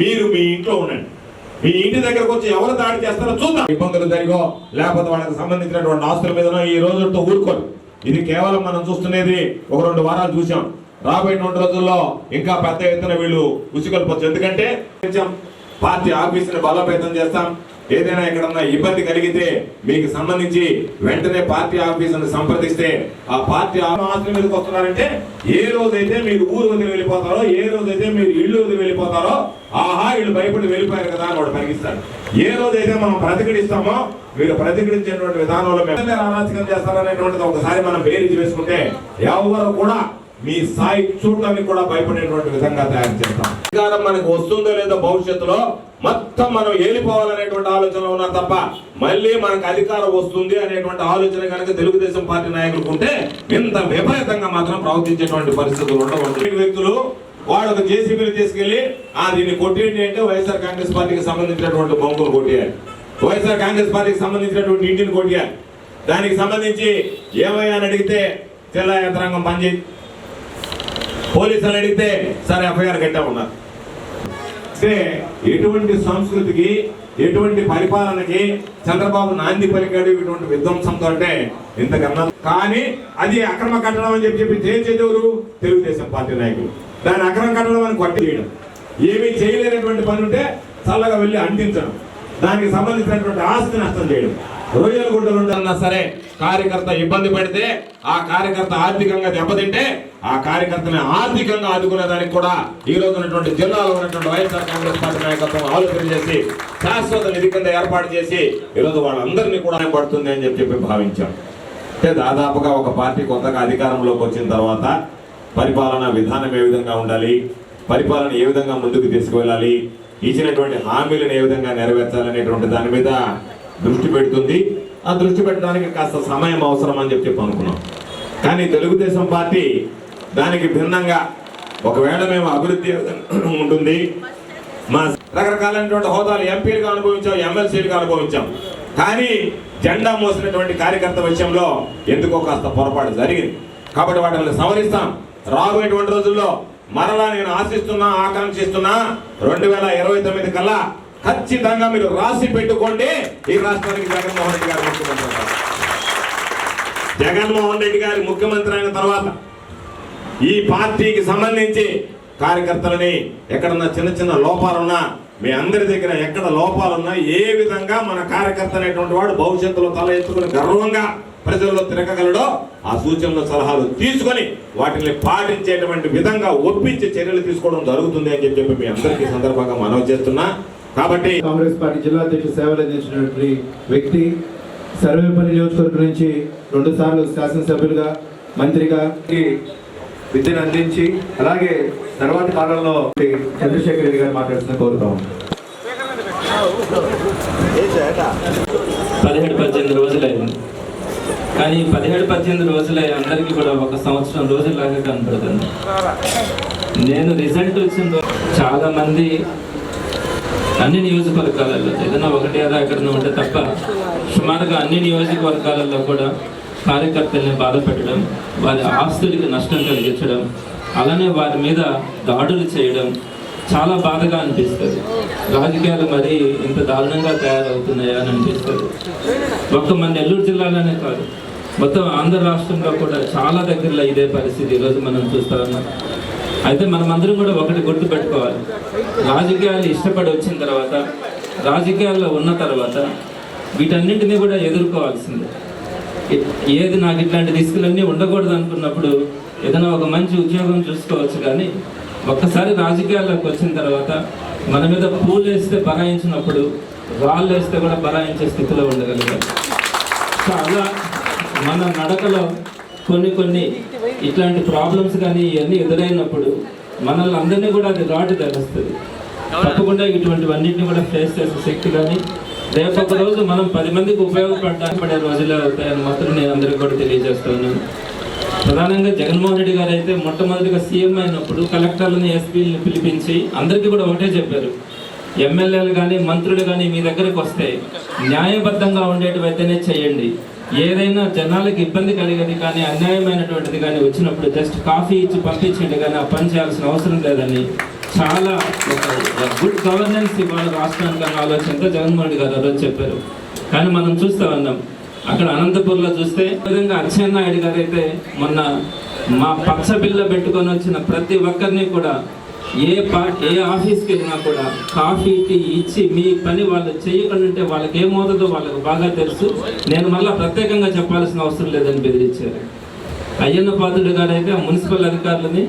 మీరు మీ ఇంట్లో ఉండండి. మీ ఇంటి దగ్గరకు వచ్చి ఎవరు దాడి చేస్తారో చూద్దాం. ఇబ్బందులు జరిగో లేకపోతే వాళ్ళకి సంబంధించినటువంటి ఆస్తుల మీదనో ఈ రోజులతో ఊరుకోరు. ఇది కేవలం మనం చూస్తున్నది ఒక రెండు వారాలు చూసాం. రెండు రోజుల్లో ఇంకా పెద్ద ఎత్తున వీళ్ళు ఉసిగొల్పొచ్చు ఎందుకంటే పార్టీ ఆఫీసుని బలోపేతం చేస్తాం. ఏదైనా ఎక్కడన్నా ఇబ్బంది కలిగితే మీకు సంబంధించి వెంటనే పార్టీ ఆఫీసుని సంప్రదిస్తే ఆ పార్టీ ఆఫీసుల మీదకి వస్తున్నారంటే ఏ రోజైతే మీరు ఊరు వదిలి వెళ్ళిపోతారో ఏ రోజైతే మీరు ఇల్లు వదిలి వెళ్ళిపోతారో ఆహా వీళ్ళు భయపడి వెళ్ళిపోయారు కదా అని వాడు పరిగిస్తాడు ఏ రోజైతే మనం ప్రతిఘటిస్తామో మీరు ప్రతిఘటించేటువంటి విధానంలో మేము అరాచకం చేస్తారనేటువంటిది ఒకసారి మనం బేరీజ్ వేసుకుంటే ఎవరు కూడా మీ స్థాయి చూడడానికి కూడా భయపడేటువంటి విధంగా తయారు చేస్తాం. అధికారం మనకు వస్తుందో లేదో భవిష్యత్తులో మొత్తం మనం ఏలిపోవాలనేటువంటి ఆలోచనలో ఉన్నారు తప్ప మళ్ళీ మనకు అధికారం వస్తుంది అనేటువంటి ఆలోచన కనుక తెలుగుదేశం పార్టీ నాయకులకు ఉంటే ఇంత విపరీతంగా మాత్రం ప్రవర్తించేటువంటి పరిస్థితులు ఉండవచ్చు వ్యక్తులు వాడు ఒక జేసీబీని తీసుకెళ్ళి ఆ దీన్ని కొట్టేయండి అంటే వైఎస్ఆర్ కాంగ్రెస్ పార్టీకి సంబంధించినటువంటి బొమ్మలు కొట్టేయాలి. వైఎస్ఆర్ కాంగ్రెస్ పార్టీకి సంబంధించినటువంటి ఇంటిని కొట్టేయాలి. దానికి సంబంధించి ఏమయ్యా అని అడిగితే జిల్లా యంత్రాంగం పనిచేసి పోలీసులు అడిగితే సరే ఎఫ్ఐఆర్ కట్టా ఉన్నారు అంటే ఎటువంటి సంస్కృతికి ఎటువంటి పరిపాలనకి చంద్రబాబు నాంది పలికాడు ఇటువంటి విధ్వంసంతో అంటే ఇంతకన్నా కానీ అది అక్రమ కట్టడం అని చెప్పి చెప్పి చేసేది తెలుగుదేశం పార్టీ నాయకులు. దాని అక్రమ కట్టడం అని కొట్టి చేయడం. ఏమీ చేయలేనటువంటి పని ఉంటే చల్లగా వెళ్ళి అందించడం దానికి సంబంధించినటువంటి ఆస్తి నష్టం చేయడం. రొయ్యల గుడ్డలు ఉండాలన్నా సరే కార్యకర్త ఇబ్బంది పెడితే ఆ కార్యకర్త ఆర్థికంగా దెబ్బతింటే ఆ కార్యకర్తని ఆర్థికంగా ఆదుకునే దానికి కూడా ఈ రోజు ఉన్నటువంటి జిల్లాలో ఉన్నటువంటి వైఎస్ఆర్ కాంగ్రెస్ పార్టీ నాయకత్వం ఆలోచన చేసి శాశ్వత నిధి కింద ఏర్పాటు చేసి ఈరోజు వాళ్ళందరినీ కూడా పడుతుంది అని చెప్పి చెప్పి భావించాం. అంటే దాదాపుగా ఒక పార్టీ కొత్తగా అధికారంలోకి వచ్చిన తర్వాత పరిపాలన విధానం ఏ విధంగా ఉండాలి పరిపాలన ఏ విధంగా ముందుకు తీసుకువెళ్ళాలి ఇచ్చినటువంటి హామీలను ఏ విధంగా నెరవేర్చాలనేటువంటి దాని మీద దృష్టి పెడుతుంది. ఆ దృష్టి పెట్టడానికి కాస్త సమయం అవసరం అని చెప్పి అనుకున్నాం కానీ తెలుగుదేశం పార్టీ దానికి భిన్నంగా ఒకవేళ మేము అభివృద్ధి ఉంటుంది మా రకరకాలైనటువంటి హోదాలు ఎంపీలుగా అనుభవించాం ఎమ్మెల్సీలుగా అనుభవించాం. కానీ జెండా మోసినటువంటి కార్యకర్త విషయంలో ఎందుకో కాస్త పొరపాటు జరిగింది. కాబట్టి వాటిని సవరిస్తాం. రాబోయేటువంటి రోజుల్లో మరలా నేను ఆశిస్తున్నా ఆకాంక్షిస్తున్నా రెండు వేల ఇరవై తొమ్మిది కల్లా ఖచ్చితంగా మీరు రాసి పెట్టుకోండి. ఈ రాష్ట్రానికి జగన్మోహన్ రెడ్డి గారు ముఖ్యమంత్రి జగన్మోహన్ రెడ్డి గారి ముఖ్యమంత్రి అయిన తర్వాత ఈ పార్టీకి సంబంధించి కార్యకర్తలని ఎక్కడన్నా చిన్న చిన్న లోపాలున్నా మీ అందరి దగ్గర ఎక్కడ లోపాలున్నా ఏ విధంగా మన కార్యకర్త అనేటువంటి వాడు భవిష్యత్తులో తల ఎత్తుకుని గర్వంగా ప్రజల్లో తిరగగలడో ఆ సూచనలు సలహాలు తీసుకొని వాటిని పాటించేటువంటి విధంగా ఒప్పించి చర్యలు తీసుకోవడం జరుగుతుంది అని చెప్పి మీ అందరికీ సందర్భంగా మనవి చేస్తున్నా. కాబట్టి కాంగ్రెస్ పార్టీ జిల్లా అధ్యక్షుడు సేవలు అందించినటువంటి వ్యక్తి సర్వేపల్లి నియోజకవర్గం నుంచి రెండు సార్లు శాసనసభ్యులుగా మంత్రిగా విద్యను అందించి అలాగే తర్వాత కాలంలో చంద్రశేఖర్ రెడ్డి గారు మాట్లాడుతున్న కోరుతాం. పదిహేడు పద్దెనిమిది రోజులైంది. కానీ పదిహేడు పద్దెనిమిది రోజులై అందరికీ కూడా ఒక సంవత్సరం రోజులాగా కనపడుతుంది. నేను రిజల్ట్ వచ్చిన చాలా మంది అన్ని నియోజకవర్గాలలో ఏదైనా ఒకటి అలా ఎక్కడన్నా ఉంటే తప్ప సుమారుగా అన్ని నియోజకవర్గాలలో కూడా కార్యకర్తల్ని బాధపెట్టడం వారి ఆస్తులకి నష్టం కలిగించడం అలానే వారి మీద దాడులు చేయడం చాలా బాధగా అనిపిస్తుంది. రాజకీయాలు మరి ఇంత దారుణంగా తయారవుతున్నాయా అని అనిపిస్తుంది. ఒక్క మన నెల్లూరు జిల్లాలోనే కాదు మొత్తం ఆంధ్ర రాష్ట్రంలో కూడా చాలా దగ్గరలో ఇదే పరిస్థితి ఈరోజు మనం చూస్తా ఉన్నాం. అయితే మనం అందరం కూడా ఒకటి గుర్తు పెట్టుకోవాలి రాజకీయాలు ఇష్టపడి వచ్చిన తర్వాత రాజకీయాల్లో ఉన్న తర్వాత వీటన్నింటినీ కూడా ఎదుర్కోవాల్సిందే. ఏది నాకు ఇట్లాంటి రిస్కులన్నీ ఉండకూడదు అనుకున్నప్పుడు ఏదైనా ఒక మంచి ఉద్యోగం చూసుకోవచ్చు కానీ ఒక్కసారి రాజకీయాల్లోకి వచ్చిన తర్వాత మన మీద పూలు వేస్తే బరాయించినప్పుడు రాళ్ళు వేస్తే కూడా బరాయించే స్థితిలో ఉండగలిగారు సో అలా మన నడకలో కొన్ని కొన్ని ఇట్లాంటి ప్రాబ్లమ్స్ కానీ ఇవన్నీ ఎదురైనప్పుడు మనల్ని అందరినీ కూడా అది రాటు తెలుస్తుంది తప్పకుండా ఇటువంటివన్నింటిని కూడా ఫేస్ చేసే శక్తి కానీ రేపు ఒక రోజు మనం పది మందికి ఉపయోగపడడానికి పడే రోజులు అవుతాయని మాత్రం నేను అందరికీ కూడా తెలియజేస్తున్నాను. ప్రధానంగా జగన్మోహన్ రెడ్డి గారు అయితే మొట్టమొదటిగా సీఎం అయినప్పుడు కలెక్టర్లని ఎస్పీలని పిలిపించి అందరికీ కూడా ఒకటే చెప్పారు. ఎమ్మెల్యేలు కానీ మంత్రులు కానీ మీ దగ్గరికి వస్తే న్యాయబద్ధంగా ఉండేటివైతేనే చేయండి. ఏదైనా జనాలకు ఇబ్బంది కలిగేది కానీ అన్యాయమైనటువంటిది కానీ వచ్చినప్పుడు జస్ట్ కాఫీ ఇచ్చి పంపించండి కానీ ఆ పని చేయాల్సిన అవసరం లేదని చాలా ఒక గుడ్ గవర్నెన్స్ ఇవాళ రాష్ట్రానికి అన్న ఆలోచనతో జగన్మోహన్ రెడ్డి గారు ఆ రోజు చెప్పారు. కానీ మనం చూస్తా ఉన్నాం అక్కడ అనంతపూర్లో చూస్తే ఈ విధంగా అచ్చెన్నాయుడు గారు అయితే మొన్న మా పచ్చ బిల్ల పెట్టుకొని వచ్చిన ప్రతి ఒక్కరిని కూడా ఏ పా ఏ ఆఫీస్కి వెళ్ళినా కూడా కాఫీ టీ ఇచ్చి మీ పని వాళ్ళు చేయకుండా ఉంటే వాళ్ళకి ఏమవుతుందో వాళ్ళకి బాగా తెలుసు. నేను మళ్ళీ ప్రత్యేకంగా చెప్పాల్సిన అవసరం లేదని బెదిరించారు. అయ్యన్న పాత్రుడు గారైతే ఆ మున్సిపల్ అధికారులని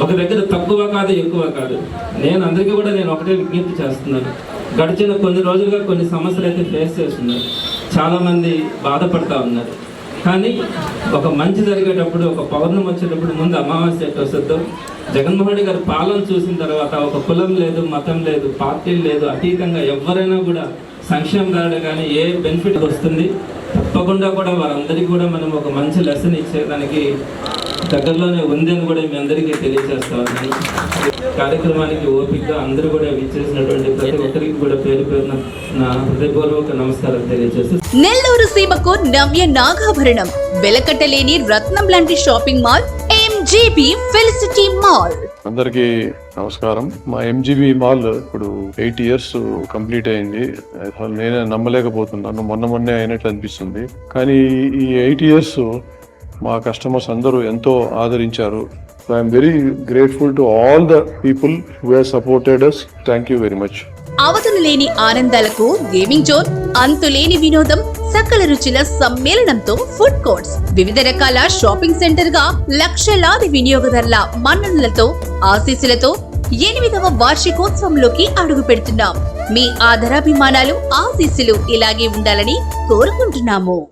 ఒక దగ్గర తక్కువ కాదు ఎక్కువ కాదు. నేను అందరికీ కూడా నేను ఒకటే విజ్ఞప్తి చేస్తున్నాను. గడిచిన కొన్ని రోజులుగా కొన్ని సమస్యలు అయితే ఫేస్ చేస్తున్నారు. చాలామంది బాధపడతా ఉన్నారు. కానీ ఒక మంచి జరిగేటప్పుడు ఒక పౌర్ణం వచ్చేటప్పుడు ముందు అమావాస్య ఎట్లా వస్తుందో జగన్మోహన్ రెడ్డి గారి పాలన చూసిన తర్వాత ఒక కులం లేదు మతం లేదు పార్టీలు లేదు అతీతంగా ఎవరైనా కూడా సంక్షేమదారుడు కానీ ఏ బెనిఫిట్ వస్తుంది? తప్పకుండా కూడా వారందరికీ కూడా మనం ఒక మంచి లెసన్ ఇచ్చేదానికి దగ్గరలోనే ఉందని కూడా మీ అందరికీ తెలియజేస్తా ఉన్నాను. కార్యక్రమానికి ఓపికగా అందరూ కూడా విచ్చేసినటువంటి ప్రతి ఒక్కరికి కూడా పేరు పేరున నా హృదయపూర్వక నమస్కారం తెలియజేస్తూ నెల్లూరు సీమకు నవ్య నాగాభరణం. వెలకట్టలేని రత్నం లాంటి shopping mall MGB Felicity mall అందరికీ నమస్కారం. మా ఎంజీబీ మాల్ ఇప్పుడు ఎయిట్ ఇయర్స్ కంప్లీట్ అయింది. అసలు నేనే నమ్మలేకపోతున్నాను. మొన్న మొన్నే అయినట్లు అనిపిస్తుంది. కానీ ఈ ఎయిట్ ఇయర్స్ మా కస్టమర్స్ అందరూ ఎంతో ఆదరించారు. I'm very grateful to all the people who have supported us thank you very much అవధులు లేని ఆనందాలకు గేమింగ్ జోన్ అంతులేని వినోదం సకల రుచుల సమ్మేళనంతో ఫుడ్ కోర్ట్స్ వివిధ రకాల షాపింగ్ సెంటర్గా లక్షలాది వినియోగదారుల మన్ననలతో ఆశీస్సులతో ఎనిమిదవ వార్షికోత్సవంలోకి అడుగు పెడుతున్నాం. మీ ఆదరాభిమానాలు ఆశీస్సులు ఇలాగే ఉండాలని కోరుకుంటున్నాము.